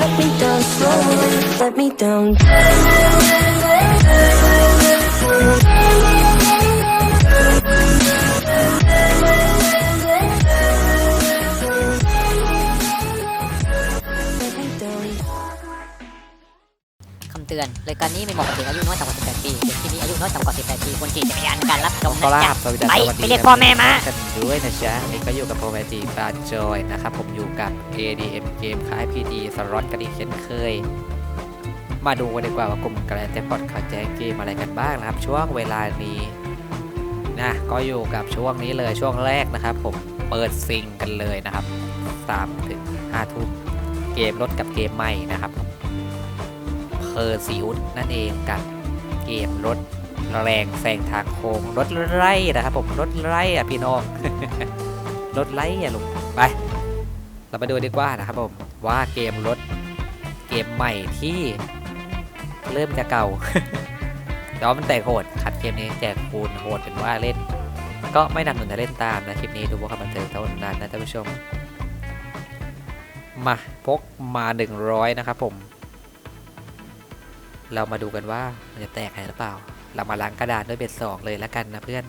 let me down Let me down. คำเตือนรายการนี้ไม่เหมาะกับเด็กอายุน้อยต่ำกว่า 18 ปีเด็กที่มี อายุน้อยต่ำกว่า 18 ปีควรขี่จักรยานการรับชมก็นะลาจ๊ะ บสวัสดีไปสวัสดีไปเรียกพ่อแม่มา กันด้วยนะจ๊ะนี่ก็อยู่กับโปรแมจีบาจอยนะครับ ผมอยู่กับ ADM เกมค่าย PD สล็อตกันอีกเช่นเคย มาดูกันดีกว่าว่ากลุ่มแกรนด์แจ็คพอตเขาแจ้งเกมอะไรกันบ้างนะครับ ช่วงเวลานี้นะก็อยู่กับช่วงนี้เลยช่วงแรกนะครับ ผมเปิดซิงกันเลยนะครับ3ถึง5ทุ่มเกมรถกับเกมใหม่นะครับเพอร์ซิอุสนั่นเองกับเกมรถ แรงแซงทางโค้งรถไล่นะครับผมรถไล่อะพี่น้องรถไล่อะลุงไป เราไปดูดีกว่านะครับผมว่าเกมรถเกมใหม่ที่เริ่มจะเก่าแต่ว่ามันแตกโหดขัดเกมนี้แจกคูณโหดเป็นว่าเล่น ก็ไม่นำหนุนจะเล่นตามนะคลิปนี้ดูว่าคำบันเทิงเท่านั้นนะท่านผู้ชม มาพกมา 100 นะครับผม เรามาดูกันว่ามันจะแตกไหนหรือเปล่า เรามาล้างกระดานด้วยเบ็ดสองเลยแล้วกันนะเพื่อน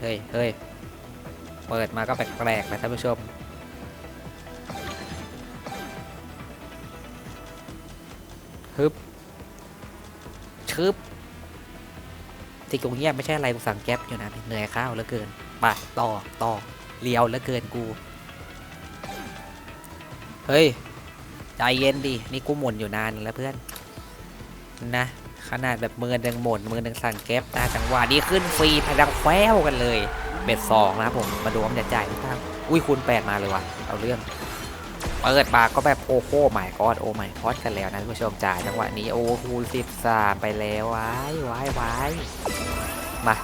เฮ้ยเฮ้ยเปิดมาก็แปลกๆนะท่านผู้ชม ฮึบ ชึบที่กูเงียบไม่ใช่อะไรกูสั่งแก๊ปอยู่นะเหนื่อยข้าวเหลือเกินไปต่อต่อเลียวเหลือเกินกู เฮ้ย ใจเย็นดิ นี่กูหมุนอยู่นานแล้วเพื่อน นะ ขนาดแบบมือหนึ่งหมุนมือหนึ่งสั่งแก๊ปนะจังหวะนี้ขึ้นฟรีพลังแคววกันเลย เบ็ดสองนะผม มาดูว่ามันจะจ่ายหรือเปล่าอุ้ยคูณแปดมาเลยว่ะเอาเรื่อง เปิดปากก็แบบโอ้โหหมายกอดโอ้หมายกอดกันแล้วนะท่านผู้ชมจ่ายจังหวะนี้โอ้คูณสิบสามไปแล้วว้ายว้ายว้ายมา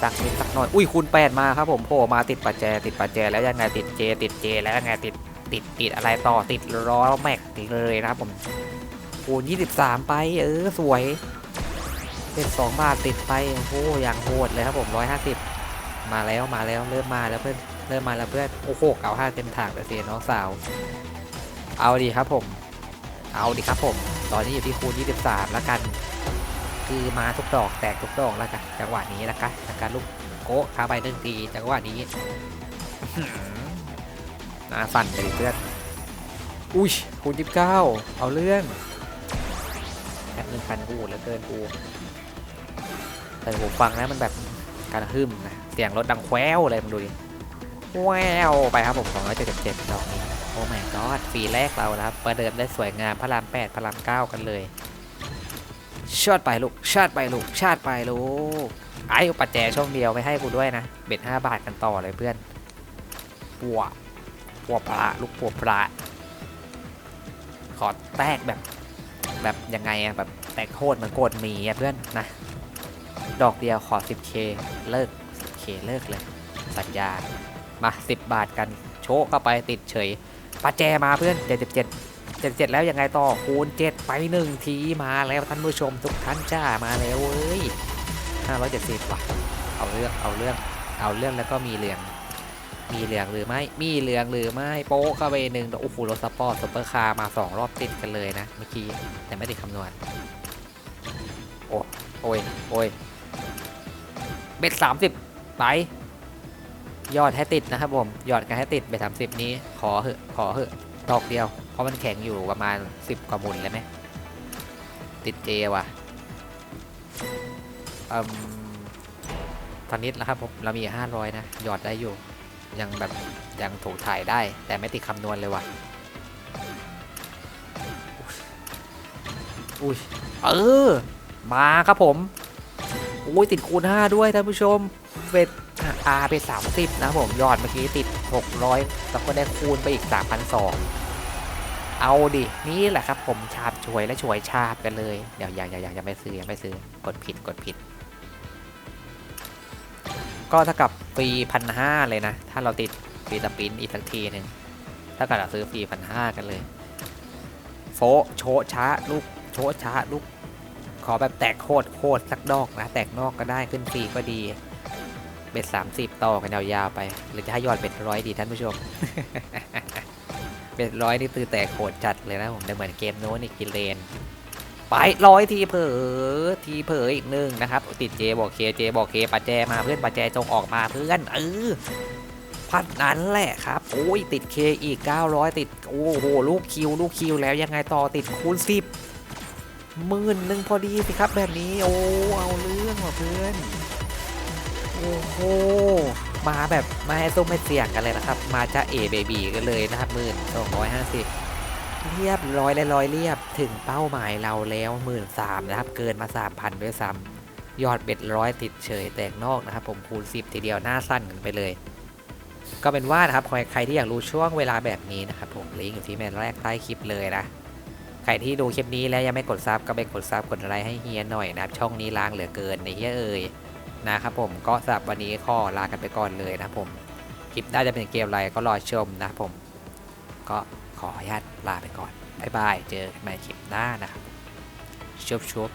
สักนิดสักหน่อย อุ้ยคูณแปดมาครับผมโผล่มาติดปัจแจติดปัจแจแล้วยังไงติดเจ ติดเจ แล้วยังไงติด ติดติดอะไรต่อติดล้อแม็กเลยนะครับผมคูณ23 ไป เออ สวยเป็น2บาทติดไปโอ้โหอย่างโหดเลยครับผม150มาแล้วมาแล้วเริ่มมาแล้วเพื่อนเริ่มมาแล้วเพื่อนโอ้โหเก่าห้าเต็มถังแต่เสียน้องสาว เอาดีครับผม เอาดีครับผม ตอนนี้อยู่ที่คูณ23แล้วกัน คือมาทุกดอกแตกทุกดอกแล้วกันจังหวะนี้นะคะจากการลูกโก้ขาไปหนึ่งทีจังหวะนี้ น่าสั่นเลยเพื่อนอุ้ยคูณยี่สิบเก้าเอาเรื่องแค่หนึ่งพันกูเหลือเกินกูแต่ผมฟังนะมันแบบการหึมนะเสียงรถดังแคววเลยมึงดูดิแววไปครับผม277ดอกนี้โอ้แม่ก็ฟรีแรกเรานะครับประเดิมได้สวยงามพระราม8พระราม9กันเลยชาดไปลูกชาดไปลูกชาดไปลูกไอ้ปัจแจช่องเดียวไม่ให้กูด้วยนะเบ็ด5บาทกันต่อเลยเพื่อนปัว ปัวปลาลูกปัวปลาขอแตกแบบ แบบยังไงอะแบบแตกโคตรเหมือนโกดหมีอะเพื่อนนะ ดอกเดียวขอ 10k เลิก 10k เลิกเลย สัญญา มา 10 บาทกันโชกเข้าไปติดเฉยปัจแจมาเพื่อน 77 77 แล้วยังไงต่อคูณ 7 ไป 1 ทีมาแล้วท่านผู้ชมทุกท่านจ้ามาแล้วเว้ย570ว่ะเอาเรื่องเอาเรื่องเอาเรื่องแล้วก็มีเหลือง มีเหลืองหรือไม่ มีเหลืองหรือไม่ โป๊ะเข้าไปหนึ่งโอ้โหรถสปอร์ตซุปเปอร์คาร์มา 2 รอบติดกันเลยนะ เมื่อกี้ แต่ไม่ได้คำนวณ โอ้โอ้ยโอ้ยเบ็ด30ไป ยอดให้ติดนะครับผม ยอดกันให้ติดเบ็ด30นี้ ขอเหอะ ขอเหอะดอกเดียว เพราะมันแข็งอยู่ประมาณ10กว่าหมุนแล้วไหม ติดเจว่ะอืมตอนนี้นะครับผม เรามี500นะ หยอดได้อยู่ ยังแบบยังถูกถ่ายได้ แต่ไม่ติดคำนวณเลยว่ะ อุ้ย เออ มาครับผมโอ้ย ติดคูณ 5 ด้วยท่านผู้ชม เวทอาไป30นะครับผม ยอดเมื่อกี้ติด 600 แล้วก็ได้คูณไปอีก 3,200 เอาดิ นี่แหละครับผม ชาบช่วยและช่วยชาบกันเลย เดี๋ยวอยังยังยังยังไม่ซื้อยังไม่ซื้อกดผิดกดผิด ก็เท่ากับฟรีพันห้าเลยนะ ถ้าเราติดฟรีสปินอีกสักทีหนึ่งถ้าเกิดเราซื้อฟรีพันห้ากันเลย โฟโชช้าลูกโชช้าลูก ขอแบบแตกโคตรโคตรสักดอกนะ แตกนอกก็ได้ขึ้นฟรีก็ดี เบ็ดสามสิบต่อกันยาวๆไป หรือจะให้ยอดเบ็ดร้อยดีท่านผู้ชม เบ็ดร้อยนี่ตือแตกโคตรจัดเลยนะผมได้เหมือนเกมโน้นอีกกิเลน ไปร้อยทีเผลอทีเผลออีกหนึ่งนะครับ ติดเจบอกเคเจบอกเคปัจแจมาเพื่อนปัจแจจงออกมาเพื่อนเออพัดนั้นแหละครับ โอ้ยติดเคอีก 900 ติด โอ้โห ลูกคิว ลูกคิวแล้วยังไงต่อติดคูณ10หมื่นหนึ่งพอดีสิครับแบบนี้ โอ้ เอาเรื่องว่ะเพื่อน โอ้โห มาแบบ มาให้ส้มไม่เสี่ยงกันเลยนะครับ มาจะเอเบบีกันเลยนะครับหมื่นสองร้อยห้าสิบ เรียบร้อยและร้อยเรียบถึงเป้าหมายเราแล้วหมื่นสามนะครับ เกินมาสามพันด้วยซ้ำยอดเบ็ดร้อยติดเฉยแตกนอกนะครับ ผมคูณสิบทีเดียวหน้าสั้นกันไปเลย ก็เป็นว่านะครับใครที่อยากรู้ช่วงเวลาแบบนี้นะครับผมลิงก์อยู่ที่แมนแรกใต้คลิปเลยนะใครที่ดูคลิปนี้แล้วยังไม่กดซับก็ไปกดซับกดอะไรให้เฮียหน่อยนะครับ ช่องนี้ล้างเหลือเกินในเฮียเอ่ยนะครับผมก็สำหรับวันนี้ข้อลากันไปก่อนเลยนะครับผมคลิปหน้าจะเป็นเกมอะไรก็รอชมนะครับผมก็ ขออนุญาตลาไปก่อนบายบาย เจอกันใหม่คลิปหน้านะครับชุบชุบ